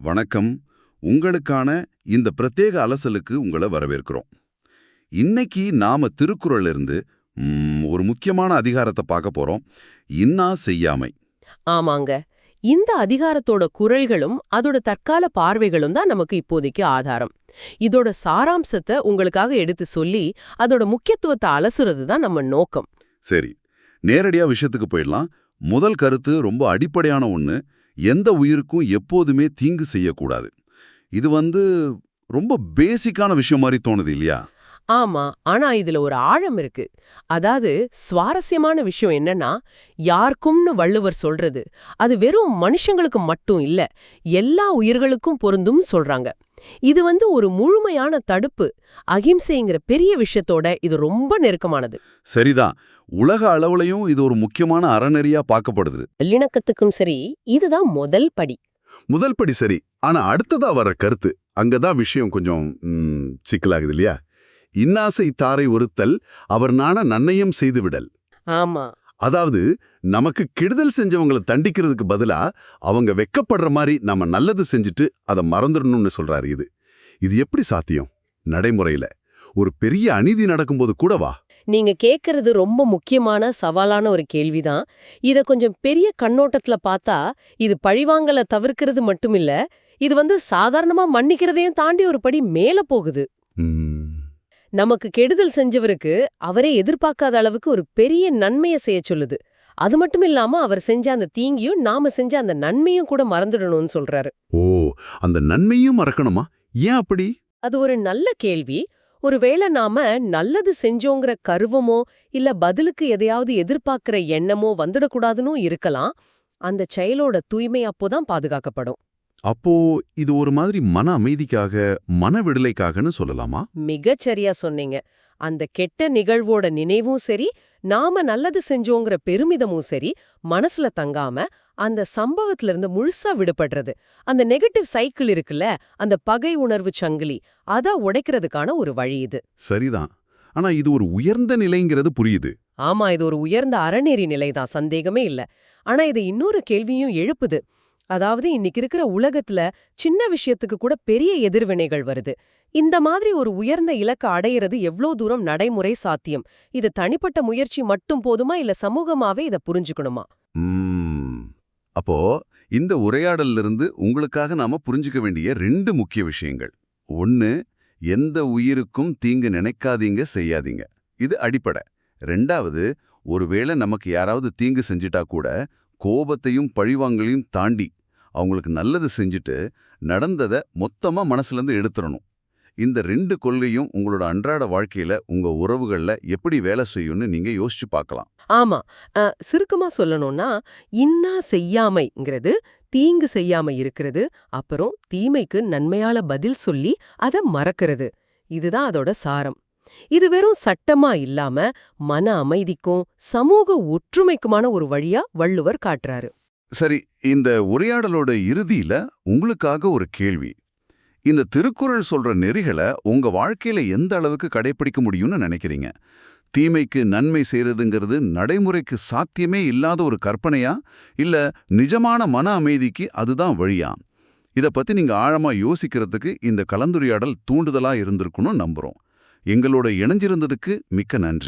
வணக்கம். உங்களுக்கான இந்த பிரத்யேக அலசலுக்கு உங்களை வரவேற்கிறோம். இன்னைக்கு நாம திருக்குறள்ல இருந்து ஒரு முக்கியமான அதிகாரத்தை பார்க்க போறோம். இன்னா செய்யாமை. ஆமாங்க. இந்த அதிகாரத்தோட குரல்களும் அதோட தற்கால பார்வைகளும் தான் நமக்கு இப்போதைக்கு ஆதாரம். இதோட சாராம்சத்தை உங்களுக்காக எடுத்து சொல்லி அதோட முக்கியத்துவத்தை அலசுறது தான் நம்ம நோக்கம். சரி. நேரடியா விஷயத்துக்கு போயிடலாம். முதல் கருத்து ரொம்ப அடிப்படையான ஒண்ணு. எந்த உயிருக்கும் எப்போதுமே தீங்கு செய்யக்கூடாது. இது வந்து ரொம்ப பேசிக்கான விஷயம் மாதிரி தோணுது இல்லையா? ஆமா. ஆனா இதுல ஒரு ஆழம் இருக்கு. அதாவது சுவாரஸ்யமான விஷயம் என்னன்னா யாருக்கும்னு வள்ளுவர் சொல்றது. அது வெறும் மனுஷங்களுக்கு மட்டும் இல்ல எல்லா உயிர்களுக்கும் பொருந்தும் சொல்றாங்க. இது வந்து ஒரு முழுமையான தடுப்பு அகிம்சைங்கிற பெரிய விஷயத்தோட இது ரொம்ப நெருக்கமானது. சரிதான். உலக அளவுலயும் இது ஒரு முக்கியமான அறநெறியா பார்க்கப்படுது. நல்லிணக்கத்துக்கும் சரி இதுதான் முதல் படி. முதல் படி சரி. ஆனா அடுத்ததா வர கருத்து அங்கதான் விஷயம் கொஞ்சம் சிக்கலாகுது இல்லையா? இன்னாசை தாரை ஒருத்தல் அவர் நாண நன்னயம் செய்து விடல் ஆமா. அதாவது நமக்கு கெடுதல் செஞ்சவங்களை தண்டிக்கிறதுக்கு பதிலா அவங்க வெக்கப்படுற மாதிரி நம்ம நல்லது செஞ்சுட்டு அதை மறந்துடணும்னு சொல்றாரு இது. இது எப்படி சாத்தியம்? நடைமுறையில. ஒரு பெரிய அநீதி நடக்கும்போது கூடவா நீங்க கேக்குறது ரொம்ப முக்கியமான சவாலான ஒரு கேள்விதான். இத கொஞ்சம் பெரிய கண்ணோட்டத்துல பார்த்தா இது பழிவாங்கல தவிர்க்கிறது மட்டும் இல்ல இது வந்து சாதாரணமா மன்னிக்கிறதையும் தாண்டி ஒரு படி மேல போகுது. நமக்கு கெடுதல் செஞ்சவருக்கு அவரே எதிர்பார்க்காத அளவுக்கு ஒரு பெரிய நன்மையை செய்ய சொல்லுது. அது மட்டும் இல்லாம அவர் செஞ்ச அந்த தீங்கியும் நாம செஞ்ச அந்த நன்மையும் கூட மறந்துடணும்னு சொல்றாரு. ஓ அந்த நன்மையும் மறக்கணுமா? ஏன் அப்படி? அது ஒரு நல்ல கேள்வி. ஒருவேளை நாம நல்லது செஞ்சோங்கிற கருவமோ இல்ல பதிலுக்கு எதையாவது எதிர்பார்க்கிற எண்ணமோ வந்துடக்கூடாதுன்னு இருக்கலாம். அந்த செயலோட தூய்மை அப்போதான் பாதுகாக்கப்படும். அப்போ இது ஒரு மாதிரி மன அமைதிக்காக மன விடுதலைக்காகன்னு சொல்லலாமா? மிகச் சரியா சொன்னீங்க. அந்த கெட்ட நிகழ்வோட நினைவும் சரி நாம நல்லது செஞ்சோங்கிற பெருமிதமும் சரி மனசுல தங்காம அந்த சம்பவத்துல இருந்து முழுசா விடுபடுறது. அந்த நெகட்டிவ் சைக்கிள் இருக்குல்ல அந்த பகை உணர்வு சங்கிலி அத உடைக்கிறதுக்கான ஒரு வழி இது. சரிதான். ஆனா இது ஒரு உயர்ந்த நிலைங்கிறது புரியுது. ஆமா இது ஒரு உயர்ந்த அறநெறி நிலைதான் சந்தேகமே இல்ல. ஆனா இது இன்னொரு கேள்வியும் எழுப்புது. அதாவது இன்னைக்கு இருக்கிற உலகத்துல சின்ன விஷயத்துக்கு கூட பெரிய எதிர்வினைகள் வருது. இந்த மாதிரி ஒரு உயர்ந்த இலக்க அடையிறது எவ்ளோ தூரம் நடைமுறை சாத்தியம்? இது தனிப்பட்ட முயற்சி மட்டும் போதுமா இல்ல சமூகமாவே இத புரிஞ்சுக்கணுமா? அப்போ இந்த உரையாடல்ல இருந்து உங்களுக்காக நாம புரிஞ்சுக்க வேண்டிய ரெண்டு முக்கிய விஷயங்கள். ஒன்னு எந்த உயிருக்கும் தீங்கு நினைக்காதீங்க செய்யாதீங்க. இது அடிப்படை. ரெண்டாவது ஒருவேளை நமக்கு யாராவது தீங்கு செஞ்சிட்டா கூட கோபத்தையும் பழிவாங்களையும் தாண்டி அவங்களுக்கு நல்லது செஞ்சுட்டு நடந்ததை மொத்தமா மனசுல இருந்து எடுத்துறணும். இந்த ரெண்டு கொள்கையும் உங்களோட அன்றாட வாழ்க்கையில உங்க உறவுகள்ல எப்படி வேலை செய்யும்னு நீங்க யோசிச்சு பார்க்கலாம். ஆமா. அஹ், சுருக்கமா சொல்லணும்னா இன்னா செய்யாமைங்கிறது தீங்கு செய்யாம இருக்கிறது அப்புறம் தீமைக்கு நன்மையால பதில் சொல்லி அத மறக்கிறது. இதுதான் அதோட சாரம். இது வெறும் சட்டமா இல்லாம மன அமைதிக்கும் சமூக ஒற்றுமைக்குமான ஒரு வழியா வள்ளுவர் காட்டுறாரு. சரி இந்த உரையாடலோட இறுதியில உங்களுக்காக ஒரு கேள்வி. இந்த திருக்குறள் சொல்ற நெறிகளை உங்க வாழ்க்கையில எந்த அளவுக்கு கடைபிடிக்க முடியும்னு நினைக்கிறீங்க? தீமைக்கு நன்மை செய்யறதுங்கிறது நடைமுறைக்கு சாத்தியமே இல்லாத ஒரு கற்பனையா? இல்ல நிஜமான மன அமைதிக்கு அதுதான் வழியா? இத பத்தி நீங்க ஆழமா யோசிக்கிறதுக்கு இந்த கலந்துரையாடல் தூண்டுதலா இருந்திருக்கும்னு நம்புறோம். எங்களோட இணைஞ்சிருந்ததுக்கு மிக்க நன்றி.